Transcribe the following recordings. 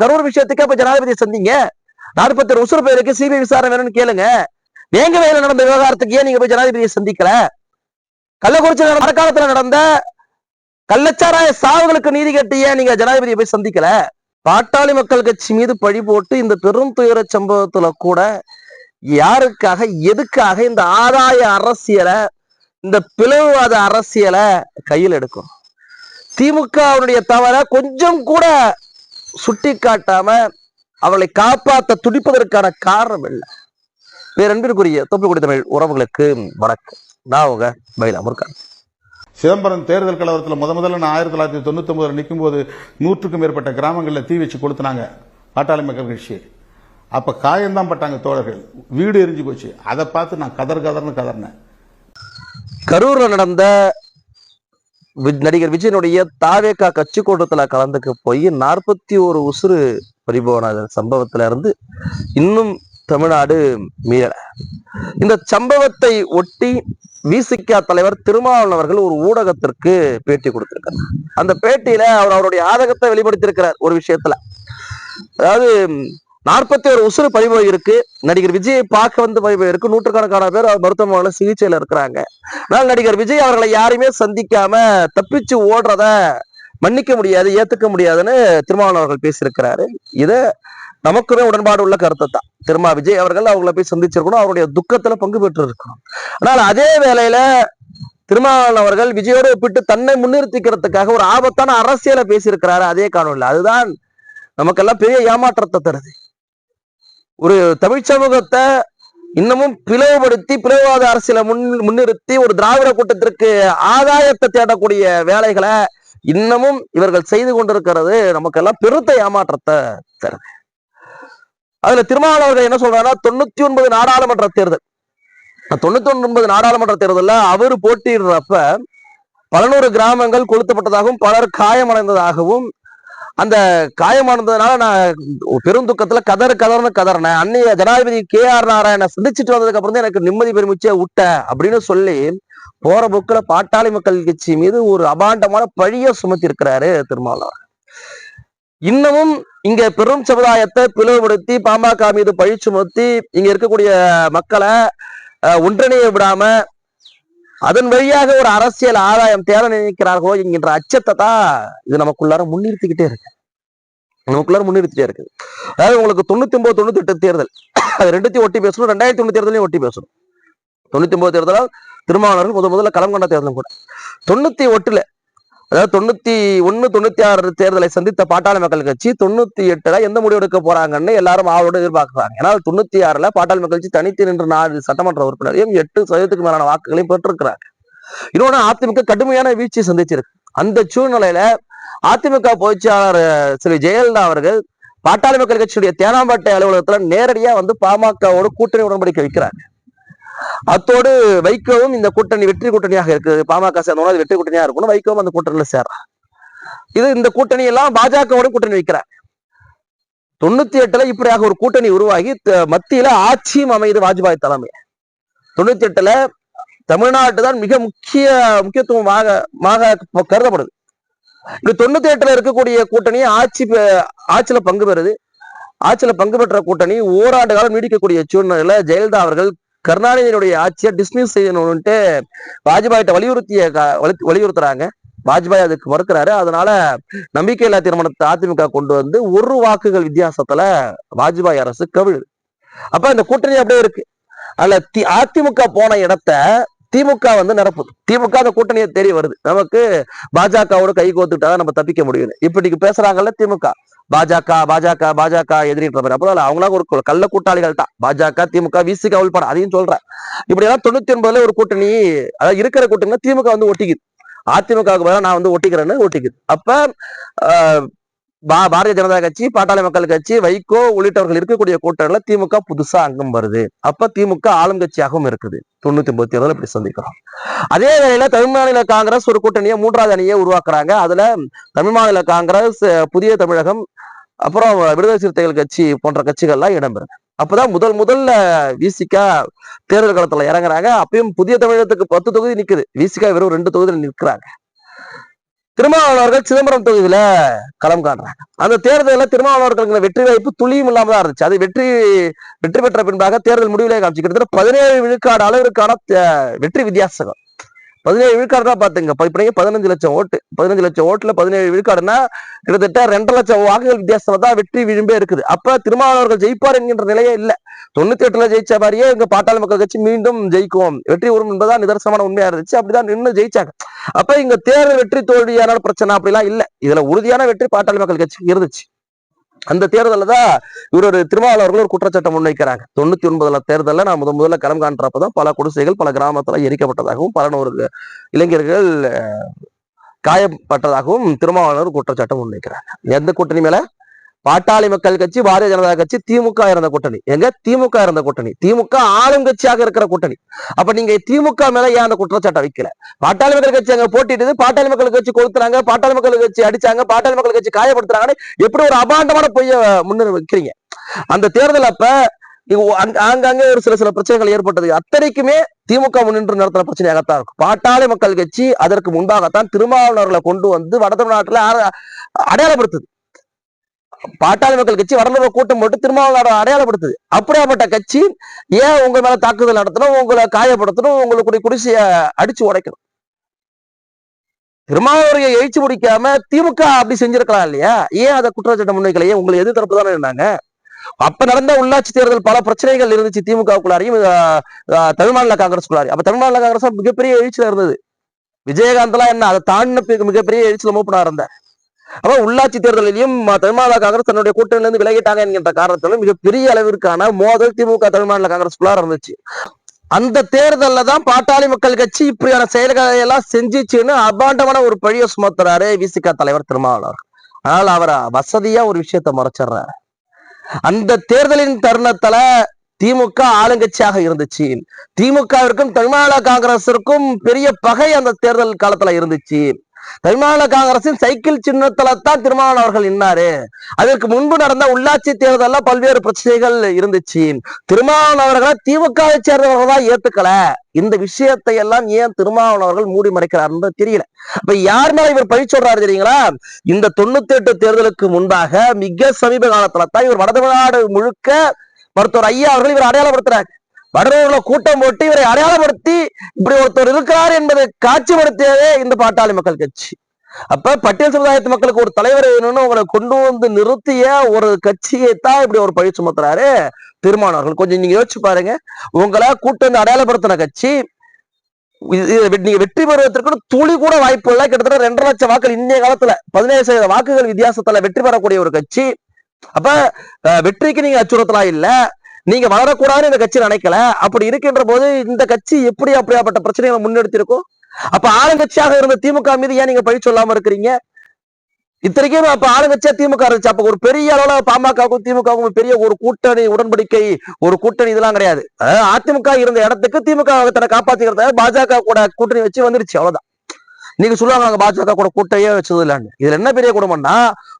கரூர் விஷயத்துக்கு அப்ப ஜனாதிபதி சந்திங்க நாற்பத்தி ஒரு உசுறு பேருக்கு சிபிஐ விசாரணை வேணும்னு கேளுங்க. வேங்க வயல நடந்த விவகாரத்துக்கு ஏன் நீங்க போய் ஜனாதிபதியை சந்திக்கல? கள்ளக்குறிச்சி நடந்த மரக்காலத்துல நடந்த கள்ளச்சாராய சாவுகளுக்கு நீதி கட்டி ஏன் நீங்க ஜனாதிபதியை போய் சந்திக்கல? பாட்டாளி மக்கள் கட்சி மீது பழி போட்டு இந்த பெரும் துயர சம்பவத்துல கூட யாருக்காக எதுக்காக இந்த ஆதாய அரசியலை இந்த பிளவுவாத அரசியலை கையில் எடுக்கும்? திமுகவுடைய தவற கொஞ்சம் கூட சுட்டி காட்டாம அவளை காப்பாற்ற துடிப்பதற்கான காரணம் இல்லை. பேரன்பிற்குரிய தொப்புக்குடி தமிழ் உறவுகளுக்கு வணக்கம். நான் உங்க மயிலா முருகன். சிதம்பரம் தேர்தல் கலவரத்தில் முத முதல்ல நான் ஆயிரத்தி தொள்ளாயிரத்தி தொண்ணூத்தி ஒன்பதுல நிற்கும் போது நூற்றுக்கும் மேற்பட்ட கிராமங்களில் தீ வச்சு கொளுத்துனாங்க பாட்டாளி மக்கள் கட்சி. அப்ப காயம்தான் பட்டாங்க தோழர்கள். வீடு எரிஞ்சு போச்சு. அதை பார்த்து நான் கதர் கதர்னு கதறினேன் கரூர்ல நடந்த நடிகர் விஜயனுடைய தாவேக்கா கட்சி கூட்டத்துல கலந்துக்கு போய் நாற்பத்தி ஒரு உசுறு பறிபோன சம்பவத்துல இருந்து இன்னும் தமிழ்நாடு மீள இந்த சம்பவத்தை ஒட்டி விசிகா தலைவர் திருமாவளவன் அவர்கள் ஒரு ஊடகத்திற்கு பேட்டி கொடுத்திருக்கார். அந்த பேட்டியில அவர் அவருடைய ஆதகத்தை வெளிப்படுத்தியிருக்கிறார் ஒரு விஷயத்துல. அதாவது நாற்பத்தி ஒரு உசுறு பறிபோய் இருக்கு. நடிகர் விஜயை பார்க்க வந்து பறிபோய் இருக்கு. நூற்றுக்கணக்கான பேர் மருத்துவமனையில சிகிச்சையில இருக்கிறாங்க. ஆனால் நடிகர் விஜய் அவர்களை யாரையுமே சந்திக்காம தப்பிச்சு ஓடுறத மன்னிக்க முடியாது ஏத்துக்க முடியாதுன்னு திருமாவளவன் அவர்கள் பேசியிருக்கிறாரு. இத நமக்குமே உடன்பாடு உள்ள கருத்தை தான். திருமா விஜய் அவர்கள் அவங்கள போய் சந்திச்சிருக்கணும். அவருடைய துக்கத்துல பங்கு பெற்று இருக்கணும் ஆனால் அதே வேளையில திருமாவளவன் அவர்கள் விஜயோடு ஒப்பிட்டு தன்னை முன்னிறுத்திக்கிறதுக்காக ஒரு ஆபத்தான அரசியலை பேசியிருக்கிறாரு. அதே காணொலியில். அதுதான் நமக்கெல்லாம் பெரிய ஏமாற்றத்தை தருது. ஒரு தமிழ் சமூகத்தை இன்னமும் பிளவுபடுத்தி பிளவுவாத அரசியலை முன் முன்னிறுத்தி ஒரு திராவிட கூட்டத்திற்கு ஆதாயத்தை தேடக்கூடிய வேலைகளை இன்னமும் இவர்கள் செய்து கொண்டிருக்கிறது. நமக்கெல்லாம் பெருத்த ஏமாற்றத்தை தருது. அதுல திருமாவளவர்கள் என்ன சொல்றாருன்னா தொண்ணூத்தி ஒன்பது நாடாளுமன்ற தேர்தல். தொண்ணூத்தி ஒன்பது நாடாளுமன்ற தேர்தலில் அவர் போட்டியிடுறப்ப பலநூறு கிராமங்கள் கொளுத்தப்பட்டதாகவும் பலர் காயமடைந்ததாகவும் அந்த காயமானதுனால நான் பெரும் துக்கத்துல கதறு கதறனு கதறினேன். அன்னைய ஜனாதிபதி கே ஆர் நாராயண சந்திச்சுட்டு வந்ததுக்கு அப்புறம் தான் எனக்கு நிம்மதி பெருமிச்சே விட்ட அப்படின்னு சொல்லி போற புக்கில பாட்டாளி மக்கள் கட்சி மீது ஒரு அபாண்டமான பழிய சுமத்தி இருக்கிறாரு திருமாவளவன் இன்னமும் இங்க பெரும் சமுதாயத்தை பிளவுபடுத்தி பாமக மீது பழி சுமத்தி இங்க இருக்கக்கூடிய மக்களை ஒன்றிணைய விடாம அதன் வழியாக ஒரு அரசியல் ஆதாயம் தேட நினைக்கிறார்களோ என்கின்ற அச்சத்தை தான் இது நமக்குள்ளார முன்னிறுத்திக்கிட்டே இருக்கு. நமக்குள்ளார முன்னிறுத்திட்டே இருக்கு. அதாவது உங்களுக்கு தொண்ணூத்தி ஒன்பது தொண்ணூத்தி எட்டு தேர்தல். அது ரெண்டுத்தையும் ஒட்டி பேசணும். ரெண்டாயிரத்தி ஒண்ணு தேர்தலையும் ஒட்டி பேசணும். தொண்ணூத்தி ஒன்பது தேர்தலால் திருமாவளர்கள் முதல் முதல்ல களம் கொண்ட தேர்தலும் கூட. தொண்ணூத்தி ஒட்டுல அதாவது தொண்ணூத்தி ஒண்ணு தொண்ணூத்தி ஆறு தேர்தலை சந்தித்த பாட்டாளி மக்கள் கட்சி தொண்ணூத்தி எட்டுல எந்த முடிவு எடுக்க போறாங்கன்னு எல்லாரும் ஆவலோடு எதிர்பார்க்கிறாங்க. ஏன்னா தொண்ணூத்தி ஆறுல பாட்டாளி மக்கள் கட்சி தனித்து நின்று நாலு சட்டமன்ற உறுப்பினரையும் எட்டு சதவீதத்துக்கு மேலான வாக்குகளையும் பெற்றிருக்கிறாங்க. இன்னொன்னு அதிமுக கடுமையான வீழ்ச்சி சந்திச்சிருக்கு. அந்த சூழ்நிலையில அதிமுக பொதுச்செயலாளர் செல்வி ஜெயலலிதா அவர்கள் பாட்டாளி மக்கள் கட்சியுடைய தேனாம்பேட்டை அலுவலகத்துல நேரடியா வந்து பாமகவோட கூட்டணி உடன்படிக்கை வைக்கிறாங்க. அத்தோடு வைகோவும் இந்த கூட்டணி வெற்றி கூட்டணியாக இருக்குது. பாமக சேர்ந்தவங்க அது வெற்றி கூட்டணியா இருக்கணும். வைகோவும் அந்த கூட்டணியில சேர்றான் இது இந்த கூட்டணி எல்லாம் பாஜகவோட கூட்டணி வைக்கிறார் தொண்ணூத்தி எட்டுல இப்படியாக ஒரு கூட்டணி உருவாகி மத்தியில ஆட்சியும் அமையுது வாஜ்பாய் தலைமை தொண்ணூத்தி எட்டுல தமிழ்நாட்டு தான் மிக முக்கிய முக்கியத்துவமாக கருதப்படுது. இது தொண்ணூத்தி எட்டுல இருக்கக்கூடிய கூட்டணி ஆட்சி பெ- ஆட்சியில பங்கு பெறுது. ஆட்சியில பங்கு பெற்ற கூட்டணி ஓராண்டு காலம் நீடிக்கக்கூடிய சூழ்நிலையில ஜெயலலிதா அவர்கள் கருணாநிதியினுடைய ஆட்சியை டிஸ்மிஸ் செய்யணும்னுட்டு வாஜ்பாயிட்ட வலியுறுத்திய க- வலி- வலியுறுத்துறாங்க. வாஜ்பாய் அதுக்கு மறுக்கிறாரு. அதனால நம்பிக்கையில்லா தீர்மானத்தை அதிமுக கொண்டு வந்து ஒரு வாக்குகள் வித்தியாசத்துல வாஜ்பாய் அரசு கவிழுது. அப்ப இந்த கூட்டணி அப்படியே இருக்கு. அதுல தி அதிமுக போன இடத்த திமுக வந்து நிரப்புது திமுக அந்த கூட்டணியை தேடி வருது. நமக்கு பாஜகவோட கை கோத்துக்கிட்டாதான் நம்ம தப்பிக்க முடியும் இப்படிக்கு பேசுறாங்கல்ல திமுக. பாஜக பாஜக பாஜக எதிரின்ற மாதிரி. அப்புறம் அவங்களாம் ஒரு கள்ள கூட்டாளிகள் தான். பாஜக திமுக விசிக உள்பட. அதையும் சொல்றேன். இப்படி எல்லாம் தொண்ணூத்தி ஒன்பதுல ஒரு கூட்டணி அதாவது இருக்கிற கூட்டணி திமுக வந்து ஒட்டிக்குது. அதிமுகவுக்கு நான் வந்து ஒட்டிக்கிறேன்னு ஒட்டிக்குது. அப்ப பா- பாரதிய ஜனதா கட்சி பாட்டாளி மக்கள் கட்சி வைகோ உள்ளிட்டவர்கள் இருக்கக்கூடிய கூட்டணியில திமுக புதுசா அங்கம் வருது. அப்ப திமுக ஆளும் கட்சியாகவும் இருக்குது. தொண்ணூத்தி ஒன்பது தேர்தல் இப்படி சந்திக்கிறோம். அதே வேளையில தமிழ் மாநில காங்கிரஸ் ஒரு கூட்டணியை மூன்றாவது அணியை உருவாக்குறாங்க. அதுல தமிழ் மாநில காங்கிரஸ் புதிய தமிழகம் அப்புறம் விடுதலை சிறுத்தைகள் கட்சி போன்ற கட்சிகள்லாம் இடம்பெறுது. அப்பதான் முதல் முதல்ல விசிகா தேர்தல் களத்துல இறங்குறாங்க. அப்பயும் புதிய தமிழகத்துக்கு பத்து தொகுதி நிக்குது. விசிகா வெறும் ரெண்டு தொகுதியில் நிற்கிறாங்க. திருமாவளவர்கள் சிதம்பரம் தொகுதியில களம் காண்றாங்க. அந்த தேர்தலில் திருமாவளவர்களுக்கு வெற்றி வாய்ப்பு துளியும் இல்லாம தான் இருந்துச்சு. அது வெற்றி வெற்றி பெற்ற பின்பாக தேர்தல் முடிவிலே காமிச்சு. கிட்டத்தட்ட பதினேழு விழுக்காடு அளவிற்கான வெற்றி வித்தியாசம் பதினேழு விழுக்காடு பாத்துங்க. இப்படியே பதினஞ்சு லட்சம் ஓட்டு பதினஞ்சு லட்சம் ஓட்டுல பதினேழு விழுக்காடுனா கிட்டத்தட்ட ரெண்டரை லட்சம் வாக்குகள் வித்தியாசத்துல தான் வெற்றி விளிம்பே இருக்குது. அப்ப திருமாவளவர்கள் ஜெயிப்பார் என்கின்ற நிலையே இல்ல. தொண்ணூத்தி எட்டுல ஜெயிச்ச மாதிரியே இங்க பாட்டாளி மக்கள் கட்சி மீண்டும் ஜெயிக்கும். வெற்றி வரும் என்பதான் நிதர்சனமான உண்மையா இருந்துச்சு. அப்படிதான் நின்று ஜெயிச்சாங்க. அப்ப இங்க தேர்தல் வெற்றி தோல்வியான பிரச்சனை அப்படிலாம் இல்ல. இதுல உறுதியான வெற்றி பாட்டாளி மக்கள் கட்சிக்கு இருந்துச்சு. அந்த தேர்தலில் தான் இவர் ஒரு திருமாவளவர்கள் ஒரு குற்றச்சாட்டை முன்வைக்கிறாங்க. தொண்ணூத்தி ஒன்பதுல தேர்தலில் நான் முதன் முதல்ல களம் காண்றப்பதான் பல குடிசைகள் பல கிராமத்துல எரிக்கப்பட்டதாகவும் பல இளைஞர்கள் காயப்பட்டதாகவும் திருமாவளவர் குற்றச்சாட்டை முன்வைக்கிறாங்க. எந்த கூட்டணி மேல? பாட்டாளி மக்கள் கட்சி பாரதிய ஜனதா கட்சி திமுக இருந்த கூட்டணி. எங்க? திமுக இருந்த கூட்டணி. திமுக ஆளும் கட்சியாக இருக்கிற கூட்டணி. அப்ப நீங்க திமுக மேல ஏன் அந்த குற்றச்சாட்டை வைக்கல? பாட்டாளி மக்கள் கட்சி அங்க போட்டிட்டு பாட்டாளி மக்கள் கட்சி கொடுத்துறாங்க பாட்டாளி மக்கள் கட்சி அடிச்சாங்க. பாட்டாளி மக்கள் கட்சி காயப்படுத்துறாங்கன்னு எப்படி ஒரு அபாண்டமான பொய்ய முன்னிறு வைக்கிறீங்க? அந்த தேர்தல் அப்ப அங்க- ஒரு சில சில பிரச்சனைகள் ஏற்பட்டது. அத்தனைக்குமே திமுக முன்னின்று நடத்தின பிரச்சனையாகத்தான் இருக்கும். பாட்டாளி மக்கள் கட்சி அதற்கு முன்பாகத்தான் திருமாவளவர்களை கொண்டு வந்து வட தமிழ்நாட்டுல அட- அடையாளப்படுத்துது. பாட்டாளி மக்கள் கட்சி வடநூறு கூட்டம் போட்டு திருமாவளவரை அடையாளப்படுத்துது. அப்படியாப்பட்ட கட்சி ஏன் உங்க மேல தாக்குதல் நடத்தணும் உங்களை காயப்படுத்தணும் உங்களுக்கு குடிசைய அடிச்சு உடைக்கணும்? திருமாவளவரையை எழுச்சி முடிக்காம திமுக அப்படி செஞ்சிருக்கலாம் இல்லையா? ஏன் அதை குற்றச்சாட்டு முன்வைக்கலையே? உங்களை எதிர்த்தரப்பு தானே இருந்தாங்க? அப்ப நடந்த உள்ளாட்சி தேர்தல் பல பிரச்சனைகள் இருந்துச்சு திமுகவுக்குள்ளாரையும் ஆஹ், ஆஹ், காங்கிரஸ்குள்ளாரையும் அப்ப தமிழ்நாடுல காங்கிரஸ் மிகப்பெரிய எழுச்சியில இருந்தது. விஜயகாந்த் எல்லாம் என்ன அதை தாண்டின மிகப்பெரிய எழுச்சியில மூப்பினா இருந்தேன் அப்ப உள்ளாட்சி தேர்தலிலும் தமிழ்நாடு தமிழ் காங்கிரஸ் தன்னுடைய கூட்டணியிலிருந்து விலகிட்டாங்க என்கின்ற காரணத்திலும் மிகப்பெரிய அளவிற்கான மோதல் திமுக தமிழ்நாடு காங்கிரஸ்குள்ளார இருந்துச்சு. அந்த தேர்தல்ல தான் பாட்டாளி மக்கள் கட்சி இப்படியான செயல்களை எல்லாம் செஞ்சிச்சுன்னு அபாண்டமான ஒரு பழிய சுமத்துறாரு விசிக தலைவர் திருமாவளவர் ஆனால் அவர் வசதியா ஒரு விஷயத்த மறைச்சிடுறாரு. அந்த தேர்தலின் தருணத்துல திமுக ஆளுங்கட்சியாக இருந்துச்சு. திமுகவிற்கும் தமிழ்நாடு காங்கிரசிற்கும் பெரிய பகை அந்த தேர்தல் காலத்துல இருந்துச்சு. தமிழ்நாடு காங்கிரசின் சைக்கிள் சின்னத்துல தான் திருமாவளவன் அவர்கள் நின்னாரு. அதற்கு முன்பு நடந்த உள்ளாட்சி தேர்தல்ல பல்வேறு பிரச்சனைகள் இருந்துச்சு. திருமாவளவன் அவர்களை திமுகவை சேர்ந்தவர்கள் தான் ஏத்துக்கல. இந்த விஷயத்தை எல்லாம் ஏன் திருமாவளவன் அவர்கள் மூடி மறைக்கிறாருன்னு தெரியல. அப்ப யார் மேல இவர் பழி சொல்றாரு தெரியுங்களா? இந்த தொண்ணூத்தி எட்டு தேர்தலுக்கு முன்பாக மிக சமீப காலத்துல தான் இவர் வடதமிழ்நாடு முழுக்க மருத்துவர் ஐயா அவர்கள் இவர் அடையாளப்படுத்துறாரு. வடலூர்ல கூட்டம் போட்டு இவரை அடையாளப்படுத்தி இப்படி ஒருத்தர் இருக்கிறார் என்பதை காட்சிப்படுத்தியதே இந்த பாட்டாளி மக்கள் கட்சி. அப்ப பட்டியல் சமுதாயத்து மக்களுக்கு ஒரு தலைவர் வேணும்னு உங்களை கொண்டு வந்து நிறுத்திய ஒரு கட்சியை தான் இப்படி ஒரு பழி சுமத்துறாரு திருமானவர்கள் கொஞ்சம் நீங்க யோசிச்சு பாருங்க. உங்களை கூட்டம் அடையாளப்படுத்தின கட்சி இது- நீங்க வெற்றி பெறுவதற்கு துளி கூட வாய்ப்பு இல்லை. கிட்டத்தட்ட ரெண்டரை லட்சம் வாக்கள் இந்திய காலத்துல பதினேழு சதவீத வாக்குகள் வித்தியாசத்துல வெற்றி பெறக்கூடிய ஒரு கட்சி. அப்ப வெற்றிக்கு நீங்க அச்சுறுத்தலா இல்லை. நீங்க வளரக்கூடாதுன்னு இந்த கட்சி நினைக்கல. அப்படி இருக்கின்ற போது இந்த கட்சி எப்படி அப்படியாப்பட்ட பிரச்சனைகளை முன்னெடுத்திருக்கும்? அப்ப ஆளுங்கட்சியாக இருந்த திமுக மீது ஏன் நீங்க பழி சொல்லாம இருக்கிறீங்க? இத்தனைக்கும் அப்ப ஆளுங்கட்சியா திமுக இருந்துச்சு. அப்ப ஒரு பெரிய அளவுல பாமகவுக்கும் திமுகவுக்கும் பெரிய ஒரு கூட்டணி உடன்படிக்கை ஒரு கூட்டணி இதெல்லாம் கிடையாது. அதிமுக இருந்த இடத்துக்கு திமுக தன்னை காப்பாத்திக்கிறத பாஜக கூட கூட்டணி வச்சு வந்துருச்சு. அவ்வளவுதான். நீங்க சொல்லுவாங்க நாங்க பாஜக கூட கூட்டையே வச்சது இல்லைன்னு. இதுல என்ன பெரிய குடும்பம்னா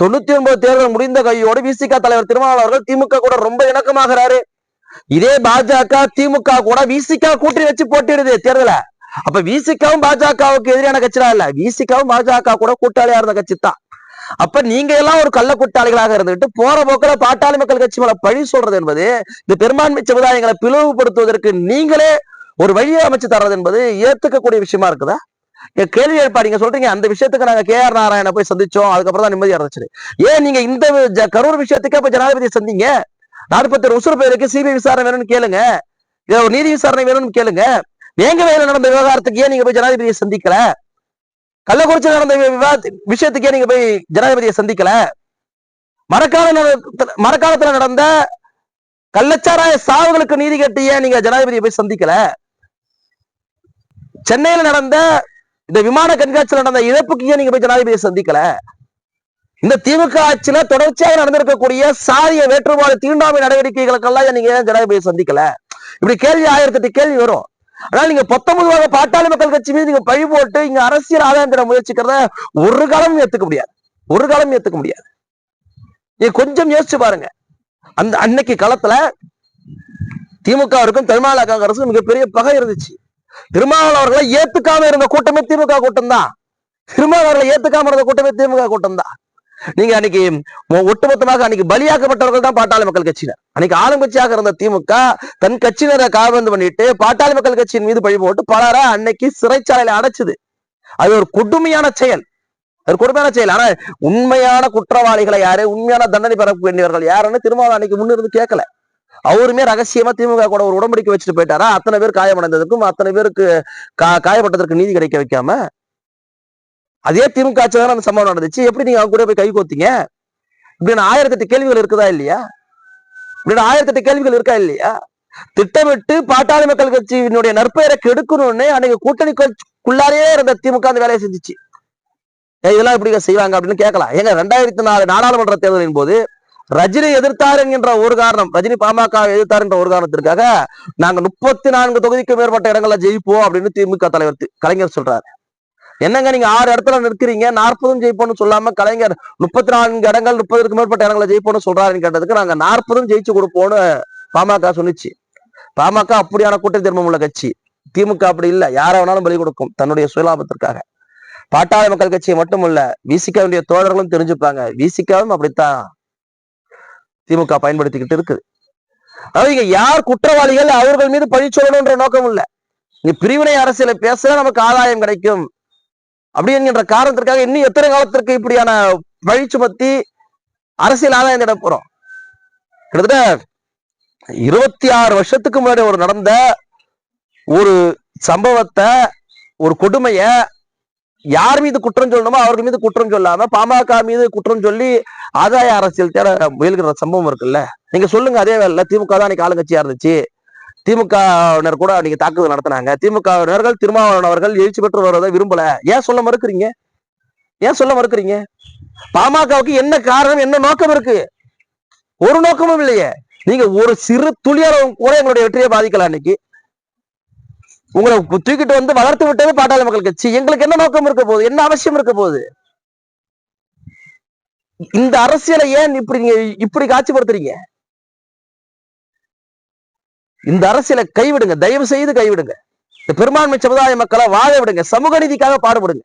தொண்ணூத்தி ஒன்பது தேர்தல் முடிந்த கையோடு விசிக தலைவர் திருமாவளவர்கள் திமுக கூட ரொம்ப இணக்கமாகிறாரு. இதே பாஜக திமுக கூட விசிக கூட்டணி வச்சு போட்டிடுது தேர்தல. அப்ப விசிகவும் பாஜகவுக்கு எதிரான கட்சிலாம் இல்ல? விசிகவும் பாஜக கூட கூட்டாளியா இருந்த கட்சி தான். அப்ப நீங்க எல்லாம் ஒரு கள்ள கூட்டாளிகளாக இருந்துகிட்டு போற போக்குல பாட்டாளி மக்கள் கட்சி மேல பழி சொல்றது என்பது இந்த பெரும்பான்மை சமுதாயங்களை பிளவுபடுத்துவதற்கு நீங்களே ஒரு வழியை அமைச்சு தர்றது என்பது ஏத்துக்கக்கூடிய விஷயமா இருக்குதா? கேள்வி எழுப்பா நீங்க சொல்றீங்க அந்த விஷயத்துக்கு நாங்க கே ஆர் நாராயண போய் சந்திச்சோம் அதுக்கப்புறம் தான் நிம்மதியா இருந்துச்சு. ஏன் நீங்க இந்த ஜ- கரூர் விஷயத்துக்கே போய் ஜனாதிபதியை சந்திங்க? நாற்பத்தி உசுறு பேருக்கு சிபிஐ விசாரணை வேணும்னு கேளுங்க. ஒரு நீதி விசாரணை வேணும்னு கேளுங்க. வேங்கவையில நடந்த விவகாரத்துக்கு ஏன் நீங்க போய் ஜனாதிபதியை சந்திக்கல. கள்ளக்குறிச்சி நடந்த விஷயத்துக்கே நீங்க போய் ஜனாதிபதியை சந்திக்கல. மரக்கால மரக்காலத்துல நடந்த கள்ளச்சாராய சாவுகளுக்கு நீதி கட்டிய நீங்க ஜனாதிபதியை போய் சந்திக்கல? சென்னையில நடந்த இந்த விமான கண்காட்சியில் நடந்த இழப்புக்கு ஏன் நீங்க போய் ஜனாதிபதியை சந்திக்கல? இந்த திமுக ஆட்சியில தொடர்ச்சியாக நடந்திருக்கக்கூடிய சாதிய வேற்றுபாடு தீண்டாமை நடவடிக்கைகளுக்கெல்லாம் நீங்க ஏன் சந்திக்கல? இப்படி கேள்வி ஆயிரத்தி எட்டு கேள்வி வரும். ஆனால் நீங்க பத்தொன்பது வகை பாட்டாளி மக்கள் கட்சி மீது நீங்க பழி போட்டு இங்க அரசியல் ஆதாயம் தர முயற்சிக்கிறத ஒரு காலம் ஏத்துக்க முடியாது. ஒரு காலம் ஏத்துக்க முடியாது. நீங்க கொஞ்சம் யோசிச்சு பாருங்க. அந்த அன்னைக்கு காலத்துல திமுகவிற்கும் தமிழ்நாடு காங்கிரசுக்கும் மிகப்பெரிய பகை இருந்துச்சு. திருமாவளவர்களை ஏத்துக்காம இருந்த கூட்டமே திமுக கூட்டம் தான் திருமாவளவர்களை ஏத்துக்காம இருந்த கூட்டமே திமுக கூட்டம் தான் நீங்க அன்னைக்கு ஒட்டுமொத்தமாக அன்னைக்கு பலியாக்கப்பட்டவர்கள் தான் பாட்டாளி மக்கள் கட்சியினர். அன்னைக்கு ஆளுங்கட்சியாக இருந்த திமுக தன் கட்சியினரை காபந்து பண்ணிட்டு பாட்டாளி மக்கள் கட்சியின் மீது பழி போட்டு பலரை அன்னைக்கு சிறைச்சாலையில அடைச்சது. அது ஒரு கொடுமையான செயல். அது ஒரு கொடுமையான செயல். ஆனா உண்மையான குற்றவாளிகளை யாரு உண்மையான தண்டனை பெற வேண்டியவர்கள் யாருன்னு திருமாவளவன் அன்னைக்கு முன்னிருந்து கேட்கல அவருமே ரகசியமா திமுக கூட ஒரு உடம்படிக்கை வச்சுட்டு போயிட்டாரா? அத்தனை பேர் காயமடைந்ததுக்கும் அத்தனை பேருக்கு கா- காயப்பட்டதற்கு நீதி கிடைக்க வைக்காம அதே திமுக ஆட்சி அந்த சம்பவம் நடந்துச்சு. எப்படி நீங்க அவங்க கூட போய் கை கோத்தீங்க? இப்படின்னு ஆயிரத்தெட்டு கேள்விகள் இருக்குதா இல்லையா? இப்படின்னு ஆயிரத்தெட்டு கேள்விகள் இருக்கா இல்லையா? திட்டமிட்டு பாட்டாளி மக்கள் கட்சியினுடைய நற்பெயரை கெடுக்கணும்னு அன்னைக்கு கூட்டணி கட்சிக்குள்ளாரே இருந்த திமுக அந்த வேலையை செஞ்சுச்சு. இதெல்லாம் எப்படி செய்வாங்க அப்படின்னு கேட்கலாம். ஏங்க ரெண்டாயிரத்தி நாலு நாடாளுமன்ற தேர்தலின் போது ரஜினி எதிர்த்தார் என்கின்ற ஒரு காரணம் ரஜினி பாமக எதிர்த்தார் என்ற ஒரு காரணத்திற்காக நாங்க முப்பத்தி நான்கு தொகுதிக்கு மேற்பட்ட இடங்கள்ல ஜெயிப்போம் அப்படின்னு திமுக தலைவர் கலைஞர் சொல்றாரு. என்னங்க நீங்க ஆறு இடத்துல நிற்கிறீங்க? நாற்பதும் ஜெயிப்போம்னு சொல்லாம கலைஞர் முப்பத்தி நான்கு இடங்கள் முப்பதுக்கு மேற்பட்ட இடங்களை ஜெயிப்போம்னு சொல்றாருன்னு கேட்டதுக்கு நாங்க நாற்பதும் ஜெயிச்சு கொடுப்போம்னு பாமக சொன்னிச்சு பாமக அப்படியான கூட்டணி தர்மம் உள்ள கட்சி. திமுக அப்படி இல்லை. யார வேணாலும் பலி கொடுக்கும் தன்னுடைய சுயலாபத்திற்காக. பாட்டாளி மக்கள் கட்சியை மட்டுமல்ல விசிகாவுடைய தோழர்களும் தெரிஞ்சுப்பாங்க. விசிகாவும் அப்படித்தான் திமுக பயன்படுத்திக்கிட்டு இருக்குது. அதாவது இங்க யார் குற்றவாளிகள் அவர்கள் மீது பழி சொல்லணும்ன்ற நோக்கம் இல்ல. இங்க பிரிவினை அரசியலை பேச நமக்கு ஆதாயம் கிடைக்கும். அப்படி என்கின்ற காரணத்திற்காக இன்னும் எத்தனை காலத்திற்கு இப்படியான வழி சுமத்தி அரசியல் ஆதாயம் தேட போறோம்? கிட்டத்தட்ட இருபத்தி ஆறு வருஷத்துக்கு முன்னாடி ஒரு நடந்த ஒரு சம்பவத்தை ஒரு கொடுமைய யார் மீது குற்றம் சொல்லணுமோ அவர்கள் மீது குற்றம் சொல்லாம பாமக மீது குற்றம் சொல்லி ஆதாய அரசியல் தேட முயல்கிற சம்பவம் இருக்குல்ல? நீங்க சொல்லுங்க அதே வேலை திமுக தான் ஆளுங்கட்சியா இருந்துச்சு. திமுகவினர் கூட நீங்க தாக்குதல் நடத்தினாங்க. திமுகவினர்கள் திருமாவளவன் அவர்கள் எழுச்சி பெற்று வருவதை விரும்பல. ஏன் சொல்ல மறுக்கிறீங்க? ஏன் சொல்ல மறுக்கிறீங்க? பாமகவுக்கு என்ன காரணம் என்ன நோக்கம் இருக்கு? ஒரு நோக்கமும் இல்லையே. நீங்க ஒரு சிறு துளியால கூட எங்களுடைய வெற்றியை பாதிக்கலாம் அன்னைக்கு. உங்களை தூக்கிட்டு வந்து வளர்த்து விட்டது பாட்டாளி மக்கள் கட்சி. எங்களுக்கு என்ன நோக்கம் இருக்க போகுது? என்ன அவசியம் இருக்க போகுது? இந்த அரசியலை ஏன் இப்படி நீங்க இப்படி காட்சிப்படுத்துறீங்க? இந்த அரசியலை கைவிடுங்க தயவு செய்து கைவிடுங்க. இந்த பெரும்பான்மை சமுதாய மக்களை வாழ விடுங்க சமூக நீதிக்காக பாடுபடுங்க.